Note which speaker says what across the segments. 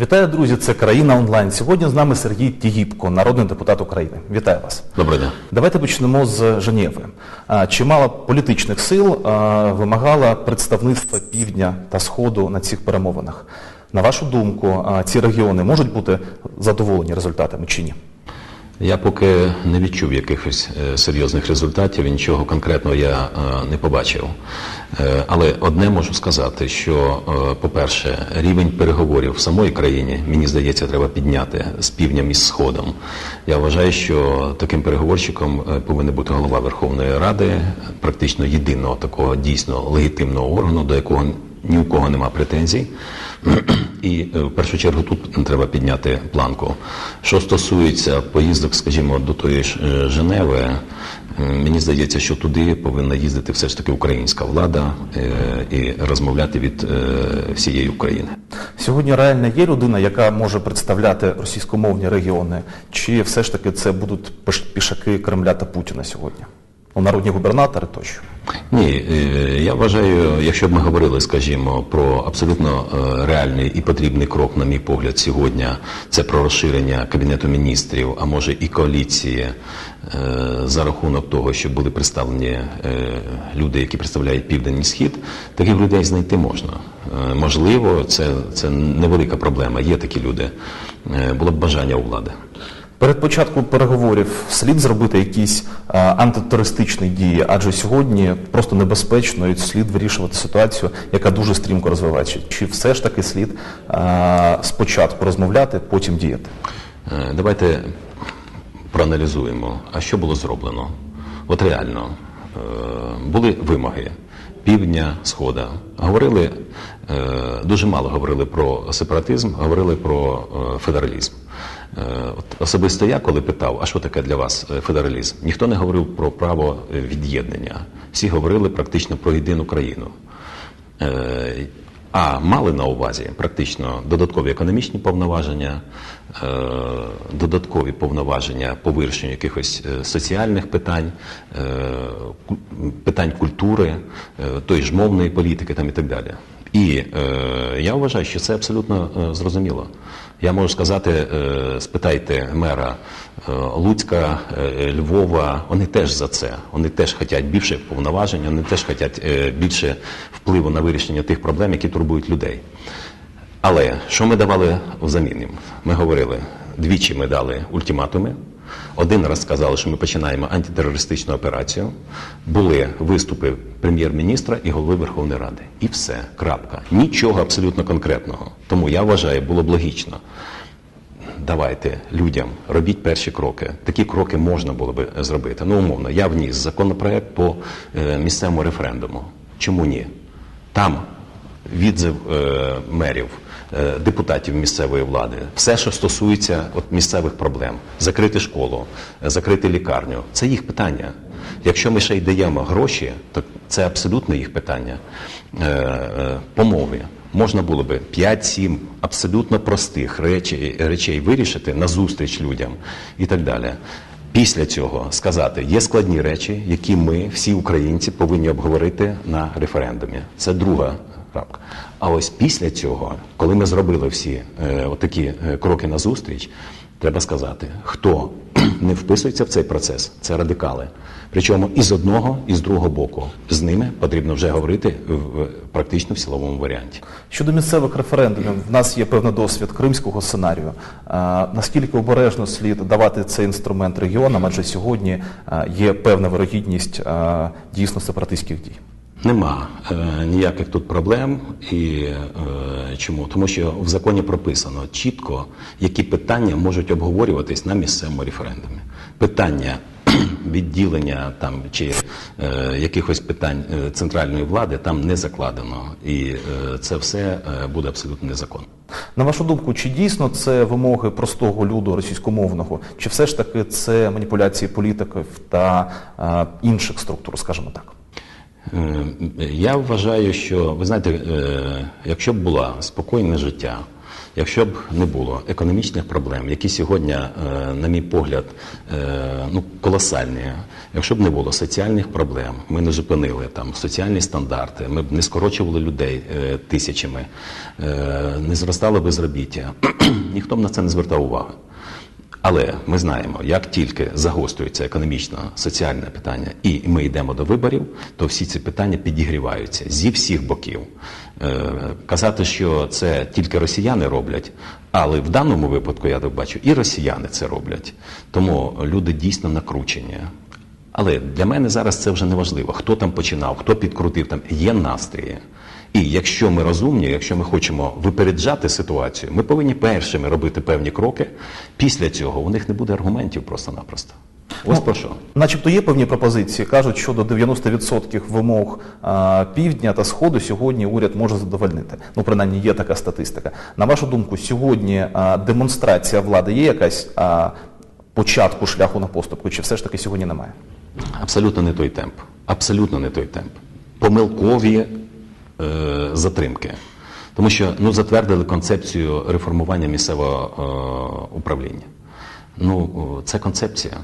Speaker 1: Вітаю, друзі! Це країна онлайн. Сьогодні з нами Сергій Тігіпко, народний депутат України. Вітаю вас.
Speaker 2: Добрий день.
Speaker 1: Давайте почнемо з Женєви. Чимало політичних сил вимагала представництва півдня та сходу на цих перемовинах. На вашу думку, ці регіони можуть бути задоволені результатами чи ні?
Speaker 2: Я поки не відчув якихось е, серйозних результатів, нічого конкретного я е, не побачив. Е, Але одне можу сказати, що, по-перше, рівень переговорів в самої країні, мені здається, треба підняти з півднем і з сходом. Я вважаю, що таким переговорщиком повинен бути голова Верховної Ради, практично єдиного такого дійсно легітимного органу, до якого ні у кого нема претензій. І е, в першу чергу тут треба підняти планку. Що стосується поїздок, скажімо, до тої ж е, Женеви, е, мені здається, що туди повинна їздити все ж таки українська влада і розмовляти від всієї України.
Speaker 1: Сьогодні реально є людина, яка може представляти російськомовні регіони, чи все ж таки це будуть пішаки Кремля та Путіна сьогодні? Ну, народні губернатори тощо.
Speaker 2: Ні, е, я вважаю, якщо б ми говорили, скажімо, про абсолютно е, реальний і потрібний крок, на мій погляд, сьогодні, це про розширення кабінету міністрів, а може і коаліції е, за рахунок того, що були представлені люди, які представляють південь і схід, таких людей знайти можна. Можливо, це, це невелика проблема. Є такі люди. Було б бажання у влади.
Speaker 1: Перед початком переговорів слід зробити якісь а, антитерористичні дії, адже сьогодні просто небезпечно і слід вирішувати ситуацію, яка дуже стрімко розвивається. Чи все ж таки слід а, спочатку розмовляти, потім діяти?
Speaker 2: Е, Давайте проаналізуємо, а що було зроблено. От реально е, були вимоги півдня, схода. Говорили е, дуже мало говорили про сепаратизм, говорили про е, федералізм. Е, От особисто я, коли питав, а що таке для вас федералізм, ніхто не говорив про право від'єднання. Всі говорили практично про єдину країну. А мали на увазі практично додаткові економічні повноваження, е, додаткові повноваження по вирішенню якихось е, соціальних питань, е, питань культури, тої ж мовної політики там і так далі. І я вважаю, що це абсолютно зрозуміло. Я можу сказати, е, спитайте мера е, Луцька, е, Львова, вони теж за це. Вони теж хочуть більше повноважень, вони теж хочуть більше впливу на вирішення тих проблем, які турбують людей. Але що ми давали взамін їм? Ми говорили, двічі ми дали ультиматуми. Один раз сказали, що ми починаємо антитерористичну операцію. Були виступи прем'єр-міністра і голови Верховної Ради. І все, крапка. Нічого абсолютно конкретного. Тому я вважаю, було б логічно. Давайте людям робіть перші кроки. Такі кроки можна було би зробити. Ну, умовно, я вніс законопроект по е, місцевому референдуму. Чому ні? Там відзив е, мерів, депутатів місцевої влади, все, що стосується от, місцевих проблем, закрити школу, е, закрити лікарню, це їх питання. Якщо ми ще й даємо гроші, то це абсолютно їх питання. Е, е, по можна було би 5-7 абсолютно простих речей, речей вирішити назустріч людям і так далі. Після цього сказати, є складні речі, які ми, всі українці, повинні обговорити на референдумі. Це друга крапка. А ось після цього, коли ми зробили всі е, отакі е, кроки назустріч, треба сказати, хто не вписується в цей процес, це радикали. Причому і з одного, і з другого боку. З ними потрібно вже говорити в практично в силовому варіанті.
Speaker 1: Щодо місцевих референдумів, в нас є певний досвід кримського сценарію. А, наскільки обережно слід давати цей інструмент регіонам, адже сьогодні а, є певна вирогідність а, дійсно сепаратистських дій?
Speaker 2: Нема е, ніяких тут проблем. І е, чому? Тому що в законі прописано чітко, які питання можуть обговорюватись на місцевому референдумі. Питання відділення там чи е, якихось питань е, центральної влади там не закладено, і е, це все е, буде абсолютно незаконно.
Speaker 1: На вашу думку, чи дійсно це вимоги простого люду російськомовного, чи все ж таки це маніпуляції політиків та а, інших структур, скажімо так?
Speaker 2: Е, Я вважаю, що ви знаєте, е, якщо б було спокійне життя, Якщо б не було економічних проблем, які сьогодні, е, на мій погляд, ну, колосальні, якщо б не було соціальних проблем, ми не зупинили там соціальні стандарти, ми б не скорочували людей тисячами, не зростало безробіття, ніхто б на це не звертав уваги. Але ми знаємо, як тільки загострюється економічно соціальне питання, і ми йдемо до виборів, то всі ці питання підігріваються зі всіх боків. Е, казати, що це тільки росіяни роблять, але в даному випадку я так бачу, і росіяни це роблять. Тому люди дійсно накручені. Але для мене зараз це вже не важливо. Хто там починав, хто підкрутив там, є настрої. І якщо ми розумні, якщо ми хочемо випереджати ситуацію, ми повинні першими робити певні кроки. Після цього у них не буде аргументів просто-напросто. Ось
Speaker 1: Ну,
Speaker 2: про що.
Speaker 1: Начебто є певні пропозиції. Кажуть, що до 90% вимог а, півдня та сходу сьогодні уряд може задовольнити. Ну, принаймні, є така статистика. На вашу думку, сьогодні а, демонстрація влади є якась а, початку шляху на поступку, чи все ж таки сьогодні немає?
Speaker 2: Абсолютно не той темп. Абсолютно не той темп. Помилкові затримки. Тому що ну, затвердили концепцію реформування місцевого е, управління. Ну, це концепція,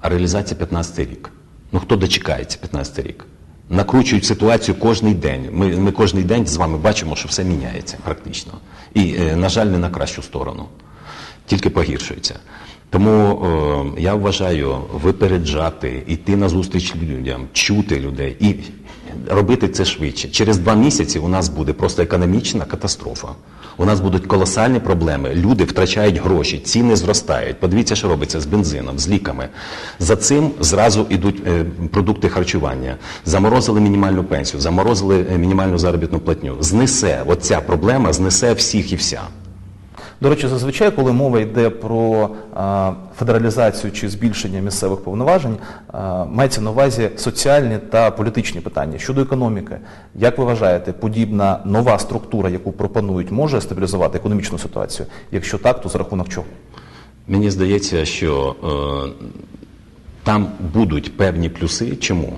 Speaker 2: а реалізація 15 рік. Ну хто дочекається 15 рік? Накручують ситуацію кожний день. Ми, ми кожний день з вами бачимо, що все міняється практично. І, е, на жаль, не на кращу сторону тільки погіршується. Тому е, я вважаю випереджати, йти на зустріч людям, чути людей і робити це швидше. Через два місяці у нас буде просто економічна катастрофа. У нас будуть колосальні проблеми. Люди втрачають гроші, ціни зростають. Подивіться, що робиться з бензином, з ліками. За цим зразу йдуть е, продукти харчування. Заморозили мінімальну пенсію, заморозили е, мінімальну заробітну платню. Знесе оця проблема, знесе всіх і вся.
Speaker 1: До речі, зазвичай, коли мова йде про федералізацію чи збільшення місцевих повноважень, мається на увазі соціальні та політичні питання. Щодо економіки, як ви вважаєте, подібна нова структура, яку пропонують, може стабілізувати економічну ситуацію? Якщо так, то за рахунок чого?
Speaker 2: Мені здається, що е, там будуть певні плюси. Чому?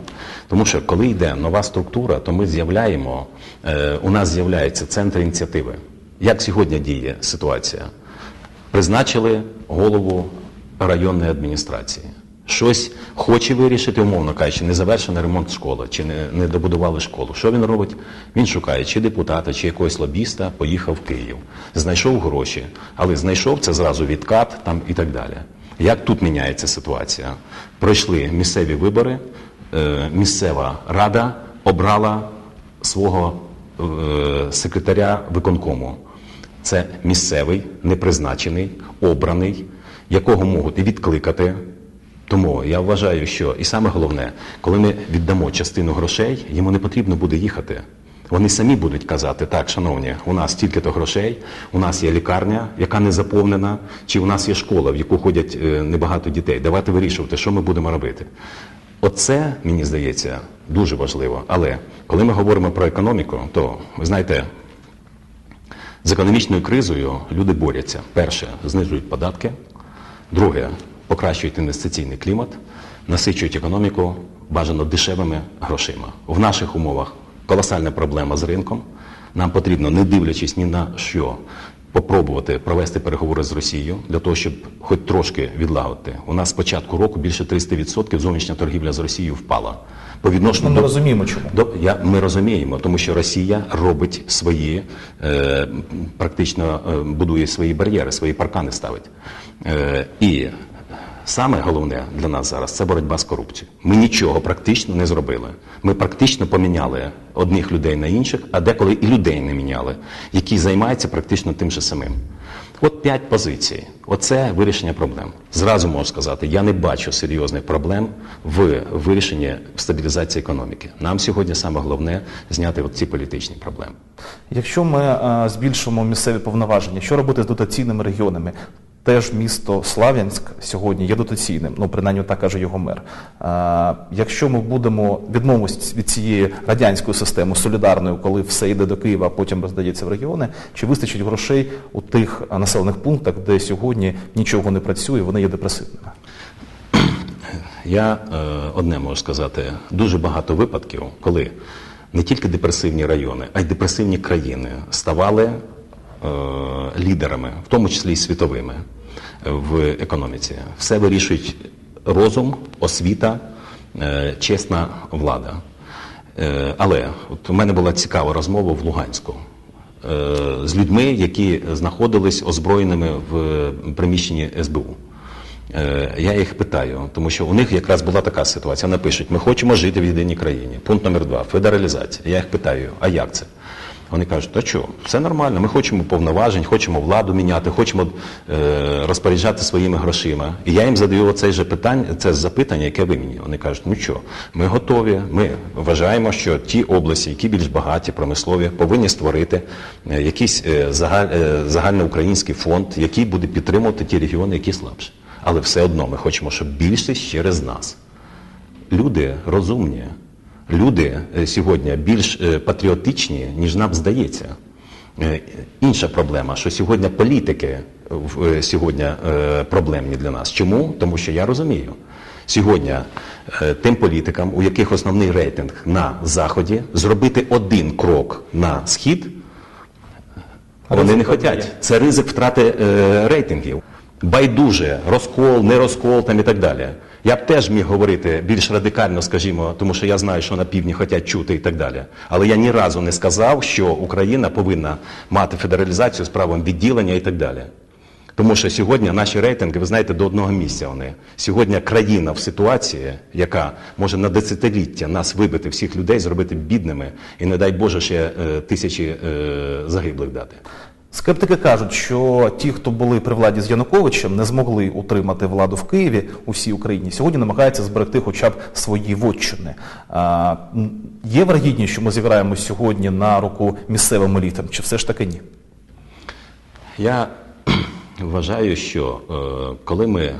Speaker 2: Тому що коли йде нова структура, то ми з'являємо, е, у нас з'являється центр ініціативи. Як сьогодні діє ситуація? Призначили голову районної адміністрації. Щось хоче вирішити, умовно кажучи, не завершений ремонт школи, чи не, не добудували школу. Що він робить? Він шукає чи депутата, чи якогось лобіста, поїхав в Київ, знайшов гроші, але знайшов це зразу відкат там і так далі. Як тут міняється ситуація? Пройшли місцеві вибори, е, місцева рада обрала свого е, секретаря виконкому. Це місцевий, непризначений, обраний, якого можуть і відкликати. Тому я вважаю, що і саме головне, коли ми віддамо частину грошей, йому не потрібно буде їхати. Вони самі будуть казати, так, шановні, у нас стільки-то грошей, у нас є лікарня, яка не заповнена, чи у нас є школа, в яку ходять е, небагато дітей. Давайте вирішувати, що ми будемо робити. Оце, мені здається, дуже важливо. Але коли ми говоримо про економіку, то ви знаєте, з економічною кризою люди борються. Перше, знижують податки. Друге, покращують інвестиційний клімат, насичують економіку бажано дешевими грошима. В наших умовах колосальна проблема з ринком. Нам потрібно, не дивлячись ні на що, попробувати провести переговори з Росією для того, щоб хоч трошки відлагодити. У нас з початку року більше 300% зовнішня торгівля з Росією впала. По відношенню
Speaker 1: Ми
Speaker 2: до-
Speaker 1: розуміємо, чому.
Speaker 2: до, я, ми розуміємо, тому що Росія робить свої, е, практично е, будує свої бар'єри, свої паркани ставить. Е, і саме головне для нас зараз це боротьба з корупцією. Ми нічого практично не зробили. Ми практично поміняли одних людей на інших, а деколи і людей не міняли, які займаються практично тим же самим. От п'ять позицій. Оце вирішення проблем. Зразу можу сказати, я не бачу серйозних проблем в вирішенні стабілізації економіки. Нам сьогодні саме головне зняти от ці політичні проблеми.
Speaker 1: Якщо ми е, збільшимо місцеві повноваження, що робити з дотаційними регіонами? Теж місто Слав'янськ сьогодні є дотаційним, ну принаймні так каже його мер. Е, якщо ми будемо відмовитися від цієї радянської системи солідарної, коли все йде до Києва, а потім роздається в регіони, чи вистачить грошей у тих населених пунктах, де сьогодні нічого не працює, вони є депресивними?
Speaker 2: Я е, одне можу сказати: дуже багато випадків, коли не тільки депресивні райони, а й депресивні країни ставали лідерами, в тому числі і світовими, е, в економіці. Все вирішують розум, освіта, е, чесна влада. Е, Але от у мене була цікава розмова в Луганську е, з людьми, які знаходились озброєними в приміщенні СБУ. Е, Я їх питаю, тому що у них якраз була така ситуація. Вони пишуть, ми хочемо жити в єдиній країні. Пункт номер два федералізація. Я їх питаю, а як це? Вони кажуть, та що, все нормально, ми хочемо повноважень, хочемо владу міняти, хочемо е, розпоряджати своїми грошима. І я їм задаю оце же питання, це запитання, яке ви мені. Вони кажуть, ну що, ми готові, ми вважаємо, що ті області, які більш багаті, промислові, повинні створити е, якийсь е, загаль, е, загальноукраїнський фонд, який буде підтримувати ті регіони, які слабші. Але все одно ми хочемо, щоб більшість через нас. Люди розумні, люди е, сьогодні більш е, патріотичні, ніж нам здається. Е, Інша проблема, що сьогодні політики сьогодні проблемні для нас. Чому? Тому що я розумію. Сьогодні тим політикам, у яких основний рейтинг на заході, зробити один крок на схід, вони не хочуть. Це ризик втрати рейтингів. Байдуже, розкол, не розкол там і так далі. Я б теж міг говорити більш радикально, скажімо, тому що я знаю, що на півдні хочуть чути і так далі. Але я ні разу не сказав, що Україна повинна мати федералізацію з правом відділення і так далі. Тому що сьогодні наші рейтинги, ви знаєте, до одного місця вони. Сьогодні країна в ситуації, яка може на десятиліття нас вибити всіх людей, зробити бідними, і не дай Боже ще е, тисячі е, загиблих дати.
Speaker 1: Скептики кажуть, що ті, хто були при владі з Януковичем, не змогли утримати владу в Києві у всій Україні. Сьогодні намагаються зберегти хоча б свої вотчини. Є вергідність, що ми зіграємо сьогодні на руку місцевим елітам, чи все ж таки ні?
Speaker 2: Я вважаю, що е, коли ми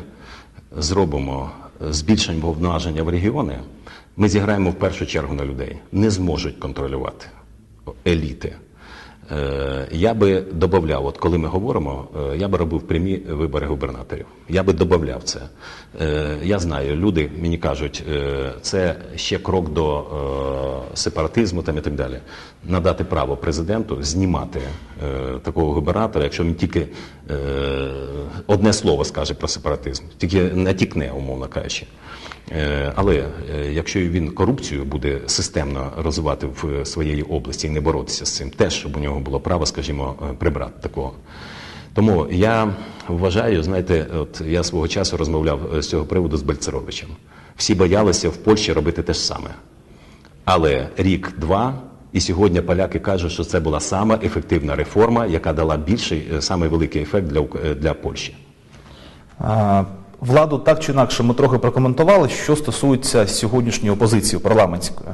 Speaker 2: зробимо збільшення повноваження в регіони, ми зіграємо в першу чергу на людей. Не зможуть контролювати еліти. Е, Я би додавав, от коли ми говоримо, е, я би робив прямі вибори губернаторів. Я би додавав це. Е, Я знаю, люди мені кажуть, це ще крок до сепаратизму там і так далі. Надати право президенту знімати такого губернатора, якщо він тільки одне слово скаже про сепаратизм, тільки натікне, умовно кажучи. Е, Але е, якщо він корупцію буде системно розвивати в своїй області і не боротися з цим, теж щоб у нього було право, скажімо, е, прибрати такого. Тому я вважаю, знаєте, от я свого часу розмовляв з цього приводу з Бальцеровичем. Всі боялися в Польщі робити те ж саме. Але рік-два, і сьогодні поляки кажуть, що це була сама ефективна реформа, яка дала більший, самий великий ефект для, для Польщі.
Speaker 1: А, Владу так чи інакше ми трохи прокоментували, що стосується сьогоднішньої опозиції парламентської.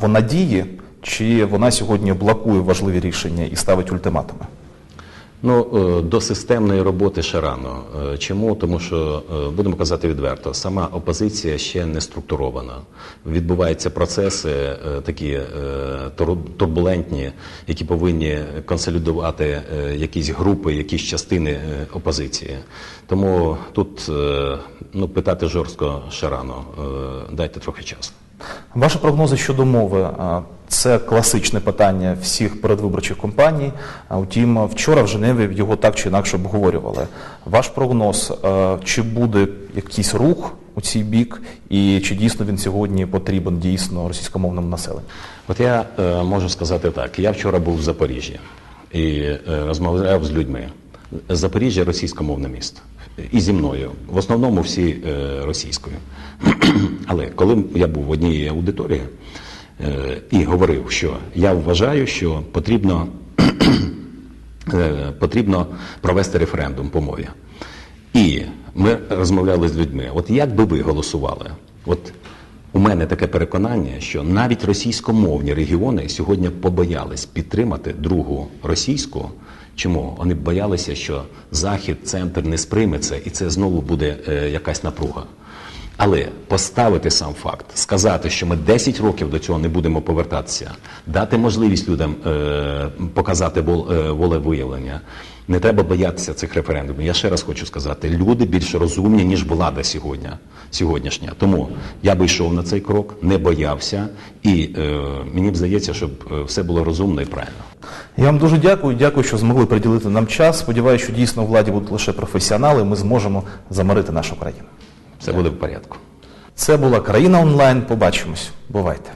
Speaker 1: Вона діє, чи вона сьогодні блокує важливі рішення і ставить ультиматуми?
Speaker 2: Ну, е, до системної роботи ще рано. Е, Чому? Тому що, е, будемо казати відверто, сама опозиція ще не структурована. Відбуваються процеси такі турбулентні, які повинні консолідувати якісь групи, якісь частини опозиції. Тому тут ну, питати жорстко ще рано. Дайте трохи часу.
Speaker 1: Ваші прогнози щодо мови це класичне питання всіх передвиборчих кампаній. А, Утім, вчора в Женеві його так чи інакше обговорювали. Ваш прогноз, чи буде якийсь рух у цей бік, і чи дійсно він сьогодні потрібен дійсно російськомовному населенню?
Speaker 2: От я е, можу сказати так. Я вчора був в Запоріжжі і е, розмовляв з людьми. Запоріжжя російськомовне місто. І зі мною. В основному всі е, російською. Але коли я був в одній аудиторії е, і говорив, що я вважаю, що потрібно, е, потрібно провести референдум по мові. І ми розмовляли з людьми. От як би ви голосували? От у мене таке переконання, що навіть російськомовні регіони сьогодні побоялись підтримати другу російську. Чому? Вони боялися, що захід, центр не сприйме це, і це знову буде е, якась напруга. Але поставити сам факт, сказати, що ми 10 років до цього не будемо повертатися, дати можливість людям е, показати вол, е, волевиявлення. Не треба боятися цих референдумів. Я ще раз хочу сказати, люди більш розумні, ніж влада сьогодні, сьогоднішня. Тому я би йшов на цей крок, не боявся, і е, мені б здається, щоб е, все було розумно і правильно.
Speaker 1: Я вам дуже дякую. Дякую, що змогли приділити нам час. Сподіваюся, що дійсно владі будуть лише професіонали. Ми зможемо замирити нашу країну.
Speaker 2: Все буде в порядку.
Speaker 1: Це була країна онлайн. Побачимось. Бувайте.